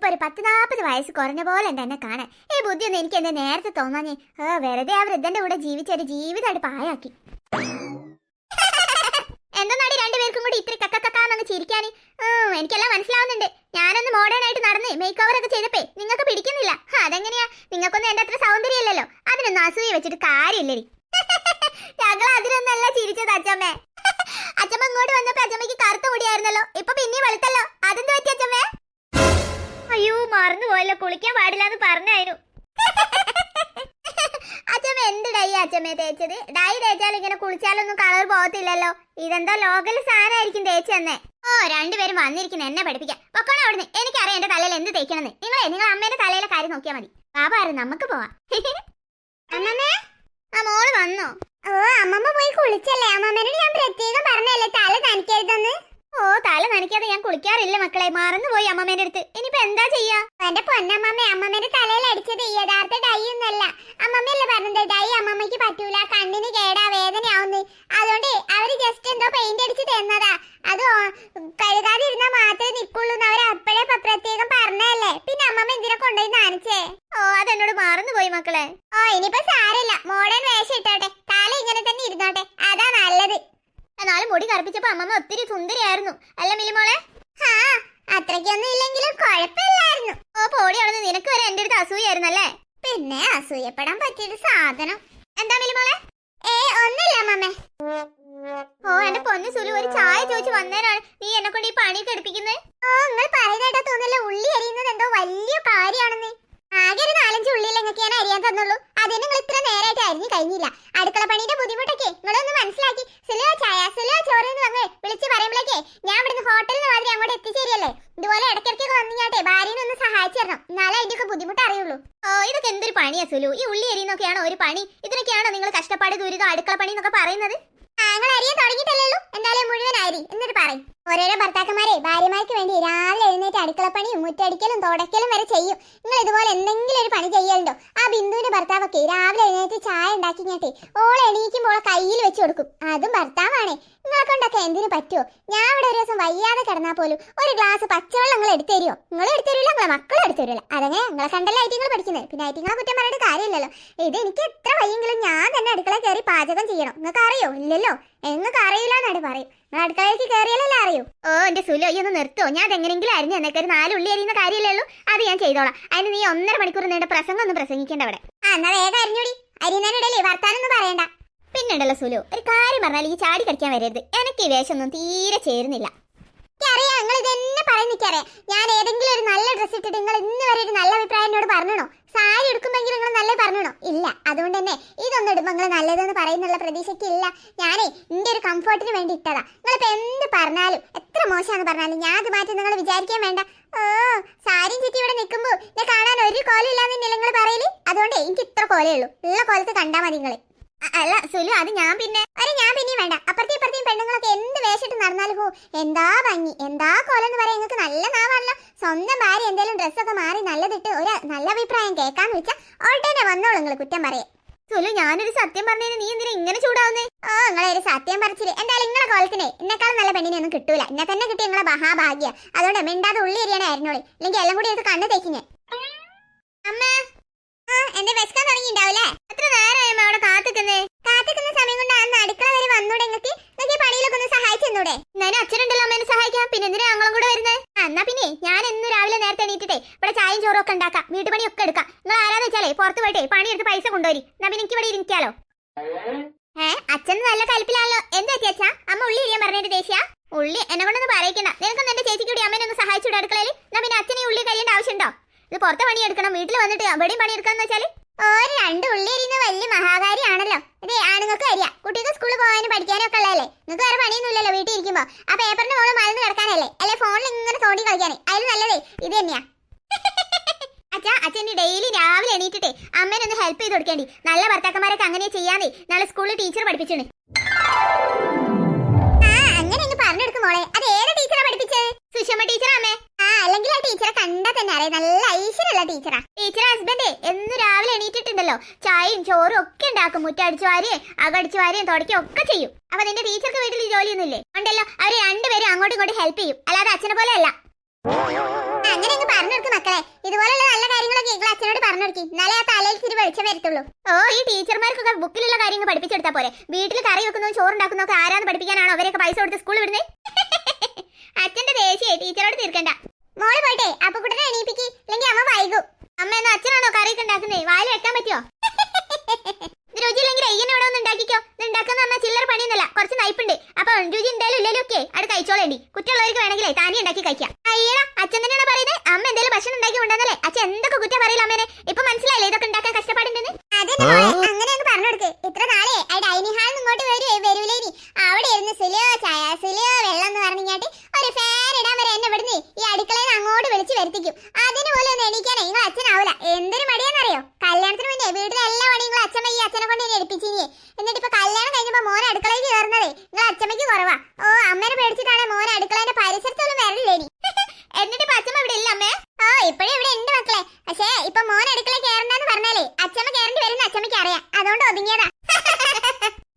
ഇപ്പൊ ഒരു പത്ത് നാൽപ്പത് വയസ്സ് കുറഞ്ഞ പോലെ ഉണ്ട് എന്നെ കാണാൻ. ഈ ബുദ്ധിയൊന്നും എനിക്ക് എന്നെ നേരത്തെ തോന്നാഞ്ഞേ ഏ വെറുതെ ആ വൃദ്ധന്റെ കൂടെ ജീവിച്ച ഒരു ജീവിതമായിട്ട് പായാക്കി എന്തെന്നാടി രണ്ടുപേർക്കും കൂടി ഇത്ര കക്കക്കാന്നങ്ങ് ചിരിക്കാൻ എനിക്കെല്ലാം മനസ്സിലാവുന്നുണ്ട്. ഞാനൊന്ന് മോഡേൺ ആയിട്ട് നടന്ന് മേക്ക് ഓവർ ഒക്കെ ചെയ്തപ്പേ നിങ്ങൾക്ക് പിടിക്കുന്നില്ല. അതെങ്ങനെയാ? നിങ്ങൾക്കൊന്നും എന്റെ അത്ര സൗന്ദര്യമില്ലല്ലോ. അതിനൊന്നും അസൂയ വെച്ചിട്ട് കാര്യമില്ലടി ഞങ്ങൾ അതിനൊന്നല്ല ചിരിച്ചത് അച്ഛമ്മേ അച്ഛമ്മ ഇങ്ങോട്ട് വന്നപ്പോ അച്ഛമ്മയ്ക്ക് കറുത്ത മുടിയായിരുന്നല്ലോ. ഇപ്പൊ പിന്നെ വെളുത്തല്ലോ. അതെന്ത് പറ്റി അച്ഛമ്മേ അയ്യോ മറന്നു പോയല്ലോ. കുളിക്കാൻ പാടില്ല എന്ന് പറഞ്ഞായിരുന്നു. അച്ഛമ്മ എന്ത് ഡൈ അച്ഛമ്മേ തേച്ചത്? ഡൈ തേച്ചാൽ ഇങ്ങനെ കുളിച്ചാലൊന്നും കളർ പോകത്തില്ലല്ലോ. ഇതെന്തോ ലോക്കൽ സാധനമായിരിക്കും തേച്ച് തന്നെ. ഓ രണ്ടുപേരും വന്നിരിക്കുന്ന എന്നെ പഠിപ്പിക്കാം പൊക്കോണം അവിടുന്ന്. എനിക്കറിയാം എന്റെ തലയിൽ എന്ത് തേക്കണമെന്ന് നിങ്ങളെ നിങ്ങൾ അമ്മേന്റെ തലയിലെ കാര്യം നോക്കിയാൽ മതി. ബാബാറ് നമുക്ക് പോവാം. അമ്മമ്മേ? ആ മോൾ വന്നോ? ഓ അമ്മമ്മ പോയി കുളിച്ചല്ലേ? അമ്മമ്മേനോട് ഞാൻ പ്രത്യേകം പറഞ്ഞല്ലേ തല നനയ്ക്കരുതെന്ന്? ഓ തല നനയ്ക്കാതെ ഞാൻ കുളിക്കാറില്ല മക്കളെ. മറന്നുപോയി അമ്മമ്മേന്റെ അടുത്ത്. ഇനിയിപ്പോ എന്താ ചെയ്യാ? എന്റെ പൊന്നമ്മമ്മ അമ്മമ്മേന്റെ തലയിൽ അടിച്ചത് യഥാർത്ഥ ഡൈ ഒന്നല്ല അമ്മമ്മയല്ലേ പറഞ്ഞത്? ഡൈ അമ്മമ്മയ്ക്ക് പറ്റൂല. കണ്ണിന് കേടാ വേദനയാവുന്ന്. അതുകൊണ്ട് അവർ ജസ്റ്റ് എന്തോ പെയിന്റ് അടിച്ച് തന്നതാ. അത് കഴുകാതെ കഴുകാതിരുന്നാ മാത്രമേ നിക്കുള്ളൂ എന്ന് അവർ അപ്പോഴേ പ്രത്യേകം പറഞ്ഞല്ലേ പിന്നെ അമ്മമ്മ എന്തിനാ കൊണ്ടുപോയി നനച്ചേ? ഓ അതെന്നോട് മറന്നുപോയി മക്കളെ. ഓ ഇനിയിപ്പോ സാരമില്ല. മോഡേൺ വേഷം ഇട്ടോട്ടെ. തല ഇങ്ങനെ തന്നെ ഇരുന്നോട്ടെ. അതാ എന്നാലും മുടി കറുപ്പിച്ചപ്പോ അമ്മമ്മ ഒത്തിരി സുന്ദരിയായിരുന്നു. അല്ല മിലിമോളെ ഹാ അത്രയ്ക്കൊന്നും ഇല്ലെങ്കിലും കുഴപ്പമില്ലായിരുന്നു. ഓ പോടി അവിടുന്ന്. നിനക്ക് വരെ എന്റെ അടുത്ത് അസൂയായിരുന്നല്ലേ പിന്നെ അസൂയപ്പെടാൻ പറ്റിയൊരു സാധനം. എന്താ മിലിമോളെ ഏ ഒന്നില്ല മമ്മേ ഓ എന്റെ പൊന്നു സുലു ഒരു ചായ ചോദിച്ചു വന്നേരാണ്. നീ എന്നെ കൊണ്ട് ഈ പണിയൊക്കെ എടുപ്പിക്കുന്നത് ഓ നിങ്ങൾ പറയുന്നേട്ടാ തോന്നില്ല ഉള്ളി അരിയുന്നത് എന്തോ വലിയ കാര്യമാണെന്ന്. ആകെ ഒരു നാലഞ്ച് ഉള്ളിയിൽ ഞാൻ അരിയാൻ തന്നുള്ളൂ. അതിന് നിങ്ങൾ ഇത്ര അരിഞ്ഞു കഴിഞ്ഞില്ല. അടുക്കള പണിയുടെ ബുദ്ധിമുട്ടൊക്കെ നിങ്ങളൊന്ന് മനസ്സിലാക്കി. സുലോ ചായ സുലോ ചോറ് എന്ന് വന്ന് വിളിച്ച് പറയുമ്പോഴേക്കേ ഞാൻ ഇവിടുന്ന് ഹോട്ടലിൽ മാതിരി അങ്ങോട്ട് എത്തിച്ചേരിയല്ലേ? ഇതുപോലെ ഇടയ്ക്കിടയ്ക്ക് വന്നിങ്ങാട്ടെ ഭാര്യനെ ഒന്ന് സഹായിച്ചു തരണം എന്നാലേ അതിന്റെയൊക്കെ ബുദ്ധിമുട്ട് അറിയുള്ളൂ. ഓ ഇതൊക്കെ എന്തൊരു പണിയാ സുലു? ഈ ഉള്ളി എരിയുന്നൊക്കെയാണോ ഒരു പണി? ഇതിനൊക്കെയാണോ നിങ്ങൾ കഷ്ടപ്പാട് ദുരിതം അടുക്കള പണി എന്നൊക്കെ പറയുന്നത്? ഞങ്ങൾ അറിയാൻ തുടങ്ങിയിട്ടല്ലേ ഉള്ളൂ? എന്തായാലും മുഴുവനായി എന്നിട്ട് പറയും. ഓരോരോ ഭർത്താക്കന്മാരെ ഭാര്യമാർക്ക് വേണ്ടി രാവിലെ എഴുന്നേറ്റ് അടുക്കളപ്പണിയും മുറ്റടിക്കലും തുടക്കലും വരെ ചെയ്യും. നിങ്ങൾ ഇതുപോലെ എന്തെങ്കിലും ഒരു പണി ചെയ്യലുണ്ടോ? ആ ബിന്ദുവിന്റെ ഭർത്താവൊക്കെ രാവിലെ എഴുന്നേറ്റ് ചായ ഉണ്ടാക്കി ഞാട്ടെ ഓളെ എണീക്കുമ്പോൾ കയ്യിൽ വെച്ച് കൊടുക്കും. അതും ഭർത്താവാണേ. നിങ്ങളെ കൊണ്ടൊക്കെ എന്തിനു പറ്റുമോ ഞാൻ ഇവിടെ ഒരു ദിവസം വയ്യാതെ കിടന്നാൽ പോലും ഒരു ഗ്ലാസ് പച്ചവെള്ളം നിങ്ങൾ എടുത്തു തരുമോ നിങ്ങൾ എടുത്തു തരില്ല നിങ്ങളെ മക്കളും എടുത്തു തരില്ല അതങ്ങനെ നിങ്ങളെ കണ്ടല്ലേ ഐറ്റിങ്ങൾ പഠിക്കുന്നത്. പിന്നെ ഐറ്റിങ്ങളെ കുറ്റം പറഞ്ഞിട്ട് കാര്യമില്ലല്ലോ. ഇത് എനിക്ക് എത്ര വയ്യെങ്കിലും ഞാൻ തന്നെ അടുക്കള കയറി പാചകം ചെയ്യണം. നിങ്ങൾക്ക് അറിയോ ഇല്ലല്ലോ. നിങ്ങൾക്ക് അറിയില്ല എന്നാണ് പറയും. അടുക്കളയിലേക്ക് കയറിയാലല്ലേ അറിയൂ. ഓ എന്റെ സുലോ ഒന്ന് നിർത്തോ. ഞാൻ അതെങ്ങനെങ്കിലും അരിഞ്ഞു എന്നൊക്കെ ഒരു നാല് ഉള്ളി അരിയുന്ന കാര്യമല്ലേ അത് ഞാൻ ചെയ്തോളാം. അതിന് നീ ഒന്നര മണിക്കൂർ നീണ്ട പ്രസംഗം ഒന്നും പ്രസംഗിക്കേണ്ട അവിടെ. ആ എന്നാ വേഗം അരിഞ്ഞൂടി. അരിയുന്നതിനിടയിലേ വർത്താനൊന്നും പറയണ്ട. പിന്നുണ്ടല്ലോ സുലു ഒരു കാര്യം പറഞ്ഞാൽ ഈ ചാടി കടിക്കാൻ വരരുത്. എനിക്ക് ഈ വേഷമൊന്നും തീരെ ചേരുന്നില്ല. നിങ്ങൾ പറയുന്ന പറയുന്നിക്കറിയാം ഞാൻ ഏതെങ്കിലും ഒരു നല്ല ഡ്രസ്സ് ഇട്ടിട്ട് നിങ്ങൾ ഇന്ന് വരെ ഒരു നല്ല അഭിപ്രായം എന്നോട് പറഞ്ഞണോ? സാരി എടുക്കുമെങ്കിൽ നിങ്ങൾ നല്ല പറഞ്ഞണോ? ഇല്ല. അതുകൊണ്ട് തന്നെ ഇതൊന്നും ഇടുമ്പോൾ നിങ്ങൾ നല്ലതെന്ന് പറയുന്നുള്ള പ്രതീക്ഷയ്ക്ക് ഇല്ല ഞാനേ എന്റെ ഒരു കംഫർട്ടിന് വേണ്ടി ഇട്ടതാ. നിങ്ങളിപ്പോൾ എന്ത് പറഞ്ഞാലും എത്ര മോശമാണെന്ന് പറഞ്ഞാലും ഞാൻ അത് മാറ്റി നിങ്ങൾ വിചാരിക്കാൻ വേണ്ട. ഓ സാരിയും ചുറ്റി ഇവിടെ നിൽക്കുമ്പോൾ എന്നെ കാണാൻ ഒരു കോലം ഇല്ലാന്ന് നിങ്ങൾ പറയൽ? അതുകൊണ്ട് എനിക്ക് ഇത്ര കോലേ ഉള്ളൂ. ഉള്ള കോലത്ത് കണ്ടാൽ മതി നിങ്ങൾ അല്ല സുലു അത് ഞാൻ പിന്നെ അരെ ഞാൻ പിന്നെയും വേണ്ട. അപ്പുറത്തെ ഇപ്പുറത്തെയും പെണ്ണുങ്ങളൊക്കെ എന്ത് വേഷിട്ട് നടന്നാലും ഹോ എന്താ ഭംഗി? എന്താ കോലെന്ന് പറയാൻ? നിങ്ങൾക്ക് നല്ല നാവാണല്ലോ. സ്വന്തം ഭാര്യ എന്തെങ്കിലും ഡ്രസ്സൊക്കെ മാറി നല്ലതിട്ട് ഒരു നല്ല അഭിപ്രായം കേൾക്കാന്ന് വെച്ചാൽ ഓൾട്ടേനെ വന്നോളൂ നിങ്ങൾ കുറ്റം പറയേ. സുലു ഞാനൊരു സത്യം പറഞ്ഞതിന് നീ എന്തിനാ ഇങ്ങനെ ചൂടാവുന്നേ? ഓ നിങ്ങളെ ഒരു സത്യം പറിച്ചിൽ. എന്തായാലും നിങ്ങളെ കോലത്തിനെ എന്നെക്കാളും നല്ല പെണ്ണിനെ ഒന്നും കിട്ടൂല. എന്നെ തന്നെ കിട്ടിയ നിങ്ങളെ മഹാഭാഗ്യ. അതുകൊണ്ട് മിണ്ടാതെ ഉള്ളി എരിയാണേ ഇല്ലെങ്കിൽ എല്ലാം കൂടി എടുത്ത് കണ്ണ് തേക്കിഞ്ഞേ അമ്മ ആ എന്റെ വിശക്കാൻ തുടങ്ങിണ്ടാവൂലേ എത്ര നേരമായി അവിടെ കാത്തിക്കുന്നേ കാത്തിക്കുന്ന സമയം കൊണ്ട് അന്ന് അടുക്കള വരെ വന്നൂടെ നിങ്ങൾക്ക് നിങ്ങൾക്ക് പണിയിലൊക്കെ ഒന്ന് സഹായിച്ചെന്നൂടെ? ഞാൻ അച്ഛനുണ്ടല്ലോ അമ്മേനെ സഹായിക്കാം പിന്നെ എന്തിനാ ഞങ്ങളും കൂടെ വരുന്നത് എന്നാ പിന്നെ ഞാൻ ഇന്ന് രാവിലെ നേരത്തെ എണീറ്റിട്ടേ. ഇവിടെ ചായയും ചോറും ഒക്കെ ഉണ്ടാക്കാം. വീട്ടുപണിയൊക്കെ എടുക്കാം. നിങ്ങൾ ആരാന്ന് വെച്ചാലേ പുറത്ത് പോയിട്ടേ പണിയെടുത്ത് പൈസ കൊണ്ടുവരി. എന്നാ പിന്നെ എനിക്ക് ഇവിടെ ഇരിക്കാലോ. ഏ? അച്ഛൻ നല്ല കൽപ്പിലാണല്ലോ എന്താ ചേച്ചാ അമ്മ ഉള്ളി ഇരിയാൻ പറഞ്ഞിട്ട് ദേശീയ ഉള്ളി എന്നെ കൊണ്ടൊന്ന് പറയിക്കണ്ട. നിനക്കൊന്ന് എന്റെ ചേച്ചിക്ക് കൂടി അമ്മേനെ ഒന്ന് സഹായിച്ചുവിടെ അടുക്കളയിൽ എന്നാ പിന്നെ അച്ഛനെ ഉള്ളി കഴിയേണ്ട ആവശ്യമുണ്ടോ? ഇത് പുറത്ത് പണിയെടുക്കണം. വീട്ടിൽ വന്നിട്ട് അവിടെയും പണിയെടുക്കാന്ന് വെച്ചാൽ? ഒരു രണ്ട് ഉള്ളി എരിയുന്ന വലിയ മഹാകാരിയാണല്ലോ നിങ്ങൾക്ക് വേറെ പണിയൊന്നുമില്ലല്ലോ വീട്ടിൽ ഇരിക്കുമ്പോ. ആ പേപ്പറിന്റെ മോൾ മരുന്ന് കിടക്കാനല്ലേ? അല്ലെ ഫോണിൽ ഇങ്ങനെ തോണ്ടി കളിക്കാനേ. അതിൽ നല്ലതേ. ഇത് തന്നെയാ. അച്ഛാ അച്ഛന്റെ ഡെയിലി രാവിലെ എണീറ്റിട്ടേ അമ്മേനെ ഒന്ന് ഹെൽപ്പ് ചെയ്ത് കൊടുക്കേണ്ടി. നല്ല ഭർത്താക്കന്മാരൊക്കെ അങ്ങനെ ചെയ്യാതെ നാളെ സ്കൂളിൽ ടീച്ചർ പഠിപ്പിച്ചിട്ടുണ്ട് ആ അങ്ങനെ അങ്ങ് പറഞ്ഞെടുക്കും മോളെ. അത് ഏത് ടീച്ചറാ പഠിപ്പിച്ചത് സുഷമ ടീച്ചർ അമ്മേ. അല്ലെങ്കിൽ ആ ടീച്ചറെ കണ്ടാ തന്നെ അറിയാം. നല്ല ഐശ്വര്യമുള്ള ടീച്ചറാ ടീച്ചർ ഹസ്ബൻഡ് എന്ന് രാവിലെ എണീറ്റിട്ടുണ്ടല്ലോ. ചായയും ചോറും ഒക്കെ ഉണ്ടാക്കും. മുറ്റടിച്ചു വാരിയും അകടിച്ചു വാരിയും തുടക്കുകയും ഒക്കെ ചെയ്യും. അപ്പൊ നിന്റെ ടീച്ചർക്ക് വീട്ടിൽ ജോലിയൊന്നുമില്ലേ ഉണ്ടല്ലോ. അവർ രണ്ടുപേരും അങ്ങോട്ടും ഇങ്ങോട്ടും ഹെൽപ്പ് ചെയ്യും. അല്ലാതെ അച്ഛനെ പോലെ അല്ല. അങ്ങനെ അങ്ങ് പറഞ്ഞെടുക്കും മക്കളെ. ഇതുപോലുള്ള നല്ല കാര്യങ്ങളൊക്കെ നിങ്ങൾ അച്ഛനോട് പറഞ്ഞെടുക്കി എന്നാലേ തലയിൽ തിരി വെളിച്ചം വരത്തുള്ളൂ. ഓ ഈ ടീച്ചർമാർക്കൊക്കെ ബുക്കിലുള്ള കാര്യങ്ങൾ പഠിപ്പിച്ചെടുത്താ പോരെ. വീട്ടിൽ കറി വെക്കുന്നതും ചോറുണ്ടാക്കുന്നതും ഒക്കെ ആരാന്ന് പഠിപ്പിക്കാനാണോ അവരൊക്കെ പൈസ കൊടുത്ത് സ്കൂളിൽ വിടുന്നത് അച്ഛന്റെ ദേശീയ ടീച്ചറോട് തീർക്കണ്ട മോൾ പോയിട്ടെ അപ്പൊ കുട്ടനെ എണീപ്പിക്ക് അല്ലെങ്കിൽ അമ്മ വൈകും അമ്മ എന്നാ അച്ഛനാണോ കറിയൊക്കെ ഉണ്ടാക്കുന്നേ വായിൽ വെക്കാൻ പറ്റുമോ ഇത് രുചിയില്ലെങ്കിൽ അയ്യനെ ഇവിടെ ഒന്ന് ഉണ്ടാക്കിക്കോ ഇത് ഉണ്ടാക്കുന്ന പറഞ്ഞാൽ ചില്ലറ പണിയൊന്നുമല്ല കുറച്ച് നയിപ്പുണ്ട് അപ്പൊ രുചി എന്തായാലും ഇല്ലെങ്കിലും ഒക്കെ അവിടെ കുറ്റമുള്ളവർക്ക് വേണമെങ്കിലേ താനി ഉണ്ടാക്കി കഴിക്കാം. അയ്യടാ അച്ഛൻ തന്നെയാണ് പറയുന്നത് അമ്മ എന്തെങ്കിലും ഭക്ഷണം ഉണ്ടാക്കി കൊണ്ടുവന്നല്ലേ അച്ഛൻ എന്തൊക്കെ കുറ്റം പറയില്ല അമ്മേനെ? ഇപ്പൊ മനസ്സിലായില്ലേ ഇതൊക്കെ ഉണ്ടാക്കാൻ കഷ്ടപ്പാടുണ്ടെന്ന്? അങ്ങനെ ഒന്ന് പറഞ്ഞു കൊടുക്ക്. ഇത്ര നാളെ ആ ഡൈനിങ് ഹാളിൽ ഇങ്ങോട്ട് വരൂ വരൂലേനി. അവിടെ ഇരുന്ന് സിലിയോ ചായ സിലിയോ വെള്ളം എന്ന് പറഞ്ഞിങ്ങാട്ട് ഒരു ഫാൻ ഇടാൻ വരെ എന്നെ ഇവിടുന്ന് ഈ അടുക്കളയിൽ അങ്ങോട്ട് വിളിച്ച് വരുത്തിക്കും. അതിന് പോലും ഒന്ന് എണീക്കാനേ നിങ്ങൾ അച്ഛനാവൂല. എന്തൊരു മടിയാന്നറിയോ കല്യാണത്തിന് മുന്നേ വീട്ടിലെ എല്ലാ പണിയും നിങ്ങൾ അച്ഛമ്മ ഈ അച്ഛനെ കൊണ്ട് എന്നെ എടുപ്പിച്ചിനി എന്നിട്ട് ഇപ്പൊ കല്യാണം കഴിഞ്ഞപ്പോ മോനെ അടുക്കളയിൽ കയറുന്നതേ നിങ്ങൾ അച്ഛമ്മയ്ക്ക് കുറവാ ഓ അമ്മേനെ പേടിച്ചിട്ടാണ് മോനെ അടുക്കളേന്റെ പരിസരത്തൊന്നും വരലില്ലേനി എന്നിട്ട് ഇപ്പൊ അച്ഛമ്മ ഇവിടെ ഇല്ല അമ്മേ ഓ ഇപ്പോഴും ഇവിടെ ഉണ്ട് മക്കളെ പക്ഷേ ഇപ്പൊ മോൻ അടുക്കളയിൽ കയറണ്ടെന്ന് പറഞ്ഞാലേ അച്ഛമ്മ കയറേണ്ടി വരുന്ന അച്ഛമ്മയ്ക്ക് അറിയാം അതുകൊണ്ട് ഒതുങ്ങിയതാ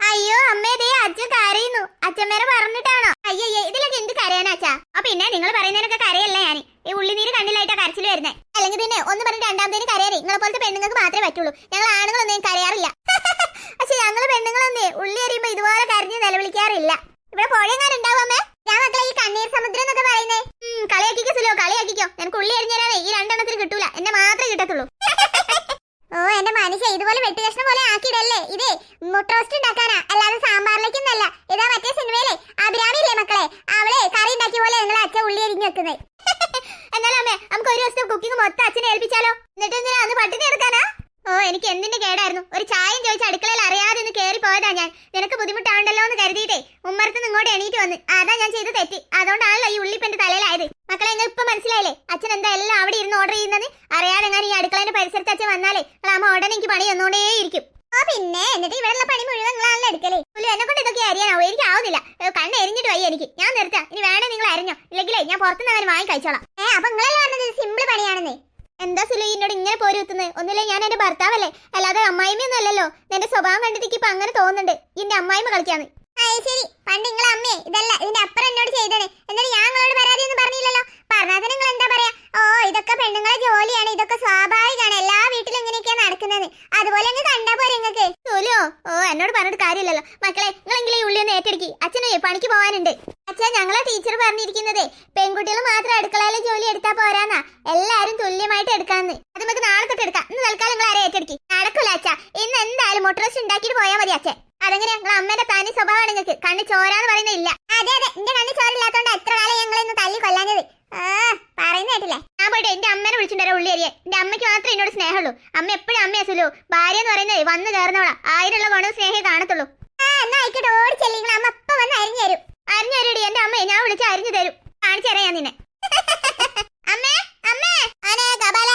അയ്യോ അമ്മേ ദേ അച്ഛൻ കരയുന്നു അച്ഛമ്മേരെ പറഞ്ഞിട്ടാണോ അയ്യോ ഇതിലൊക്കെ എന്ത് കരയാനാ അച്ഛാ ആ പിന്നെ നിങ്ങൾ പറയുന്നതിനൊക്കെ കരയല്ല ഞാൻ ഈ ഉള്ളിനീര് കണ്ണിലായിട്ടാ കരച്ചിൽ വരുന്നത് അല്ലെങ്കിൽ പിന്നെ ഒന്ന് പറഞ്ഞ് രണ്ടാമത്തേന് കരയറി നിങ്ങളെ പോലത്തെ പെണ്ണുങ്ങൾക്ക് മാത്രമേ പറ്റുള്ളൂ. ഞങ്ങൾ ആണുങ്ങളൊന്നും കരയാറില്ല. പക്ഷെ ഞങ്ങൾ പെണ്ണുങ്ങളൊന്നേ ഉള്ളി എറിയുമ്പോ ഇതുപോലെ കരഞ്ഞ് നിലവിളിക്കാറില്ല. ഇവിടെ പുഴയെങ്ങാനും ഞാൻ മക്കളെ ഈ കണ്ണീർ സമുദ്രം എന്നൊക്കെ പറയുന്നേ. കളിയാക്കിക്കോ കളിയാക്കിക്കോ. എനിക്ക് ഉള്ളി എറിഞ്ഞാലേ ഈ രണ്ടെണ്ണത്തിന് കിട്ടൂല. എന്നെ മാത്രമേ കിട്ടത്തുള്ളൂ. ഓ എന്റെ മനുഷ്യ ഇതുപോലെ വെട്ടുകഷ്ണം പോലെ ആക്കിയിടല്ലേ? ഇതേ മുട്ട റോസ്റ്റ് ഉണ്ടാക്കാനാ. അല്ലാതെ സാമ്പാറിലേക്കൊന്നല്ല ഇതാ മറ്റേ സിനിമയിലെ അഭിരാമിയില്ലേ മക്കളെ അവളെ കറി ഉണ്ടാക്കിയ പോലെ നിങ്ങളെ അച്ഛൻ ഉള്ളി അരിഞ്ഞു വെക്കുന്നത് എന്നാലും അമ്മേ നമുക്ക് ഒരു ദിവസത്തെ കുക്കിംഗ് മൊത്തം അച്ഛനെ ഏൽപ്പിച്ചാലോ? എന്നിട്ട് എന്തിനാ അന്ന് പട്ടിണി എടുക്കാനാ ഓ എനിക്ക് എന്തിന്റെ കേടായിരുന്നു? ഒരു ചായം ചോദിച്ച അടുക്കളയിൽ അറിയാതെ ഒന്ന് കേറി പോയതാ ഞാൻ. നിനക്ക് ബുദ്ധിമുട്ടാണ്ടല്ലോ എന്ന് കരുതിയിട്ടേ ഉമ്മറത്ത് ഇങ്ങോട്ട് എണീറ്റ് വന്ന്. അതാ ഞാൻ ചെയ്ത് തെറ്റി. അതുകൊണ്ടാണല്ലോ ഈ ഉള്ളിപ്പന്റെ തലയിലായത്. മക്കളെ നിങ്ങൾ ഇപ്പൊ മനസ്സിലായില്ലേ? അച്ഛൻ എന്താ എല്ലാം അവിടെ ഇരുന്ന് ഓർഡർ ചെയ്യുന്നത്? അറിയാതെ ഞാൻ ഈ അടുക്കളയുടെ പരിസരത്ത് അച്ഛൻ വന്നാലേ അമ്മ ഉടനെ എനിക്ക് പണി തന്നോണ്ടേയിരിക്കും പിന്നെ എന്നിട്ട് ഇവിടെയുള്ള പണി മുഴുവൻ നിങ്ങളാണല്ലോ എടുക്കലേ. പുള്ളി എന്നെ കൊണ്ട് ഇതൊക്കെ അറിയാനാവും എനിക്ക് ആവുന്നില്ല. കണ്ണ് എരിഞ്ഞിട്ട് വയ്യ എനിക്ക്. ഞാൻ നിർത്താം. ഇനി വേണേ നിങ്ങൾ അരിഞ്ഞോ. ഇല്ലെങ്കിലേ ഞാൻ പുറത്തുനിന്ന് അങ്ങനെ വാങ്ങി കഴിച്ചോളാം. ഏ അപ്പൊ നിങ്ങളെല്ലാം പറഞ്ഞത് സിമ്പിൾ പണിയാണെന്നേ? എന്താ സുലു എന്നോട് ഇങ്ങനെ പോരുത്തുന്നത് ഒന്നുമില്ല ഞാൻ എന്റെ ഭർത്താവല്ലേ? അല്ലാതെ അമ്മായിമ്മയൊന്നും അല്ലല്ലോ. എന്റെ സ്വഭാവം കണ്ടിട്ട് ഇപ്പൊ അങ്ങനെ തോന്നുന്നുണ്ട്. എന്റെ അമ്മായിമ്മ കളിക്കാന്ന്. ശരി. പണ്ട് നിങ്ങളെ അമ്മേ ഇതല്ല ഇതിന്റെ അപ്പുറം എന്നോട് ചെയ്തേ എന്നിട്ട് ഞാൻ നിങ്ങളോട് പരാതി ഒന്നും പറഞ്ഞില്ലല്ലോ. പറഞ്ഞാൽ നിങ്ങൾ എന്താ പറയാ? ഓ ഇതൊക്കെ പെണ്ണുങ്ങളെ ജോലിയാണ്. ഇതൊക്കെ ഇങ്ങനെയൊക്കെയാ അതുപോലെ അങ്ങ് കണ്ടാ പോരെ നിങ്ങൾക്ക് സുലോ ഓ എന്നോട് പറഞ്ഞിട്ട് കാര്യമില്ലല്ലോ. മക്കളെ നിങ്ങളെങ്കിലും ഈ ഉള്ളി ഒന്ന് ഏറ്റെടുക്കി. അച്ഛനെ പണിക്ക് പോകാനുണ്ട്. അച്ഛാ ഞങ്ങളെ ടീച്ചർ പറഞ്ഞിരിക്കുന്നതേ. പെൺകുട്ടികൾ മാത്രം അടുക്കളയിലെ ജോലി എടുത്താ പോരാന്നാ. എല്ലാരും തുല്യമായിട്ട് എടുക്കാന്ന്. അത് നമുക്ക് നാളെ തൊട്ട് എടുക്കാം. ഇന്ന് തൽക്കാലം നിങ്ങൾ ആരെ ഏറ്റെടുക്കി. നടക്കൂല അച്ഛാ. ഇന്ന് എന്തായാലും മുട്ടറോസ് ഉണ്ടാക്കിയിട്ട് പോയാൽ മതി അച്ഛൻ അതെങ്ങനെ ഞങ്ങൾ അമ്മയുടെ തനി സ്വഭാവമാണ് നിങ്ങൾക്ക്. കണ്ണ് ചോരാന്ന് പറയുന്നില്ല അതെ അതെ. എന്റെ കണ്ണ് ചോരില്ലാത്തോണ്ട് എത്ര കാലം ഞങ്ങൾ ഇന്ന് തല്ലി കൊല്ലാഞ്ഞത്. ആ പറയുന്ന കേട്ടില്ലേ? ഞാൻ പോയിട്ട് എന്റെ അമ്മനെ വിളിച്ചിട്ടുണ്ടോ ഉള്ളി അരിയെ എന്റെ അമ്മയ്ക്ക് മാത്രമേ എന്നോട് സ്നേഹമുള്ളൂ. അമ്മ എപ്പോഴും അമ്മ അസുലു ഭാര്യ എന്ന് പറയുന്നത് വന്നു ചേർന്നോളാം ആയിരമുള്ള ഗുണം സ്നേഹേ കാണത്തുള്ളൂ. ആ എന്നാ ആയിക്കോട്ടെ ഓടി ചെല്ലിങ്ങൾ അമ്മ അപ്പ വന്ന് അരിഞ്ഞു തരും. അരിഞ്ഞു തരൂടി എന്റെ അമ്മയെ. ഞാൻ വിളിച്ച് അറിഞ്ഞു തരും. കാണിച്ചു ഞാൻ നിന്നെ. അമ്മേ അമ്മേ. അനേ കബല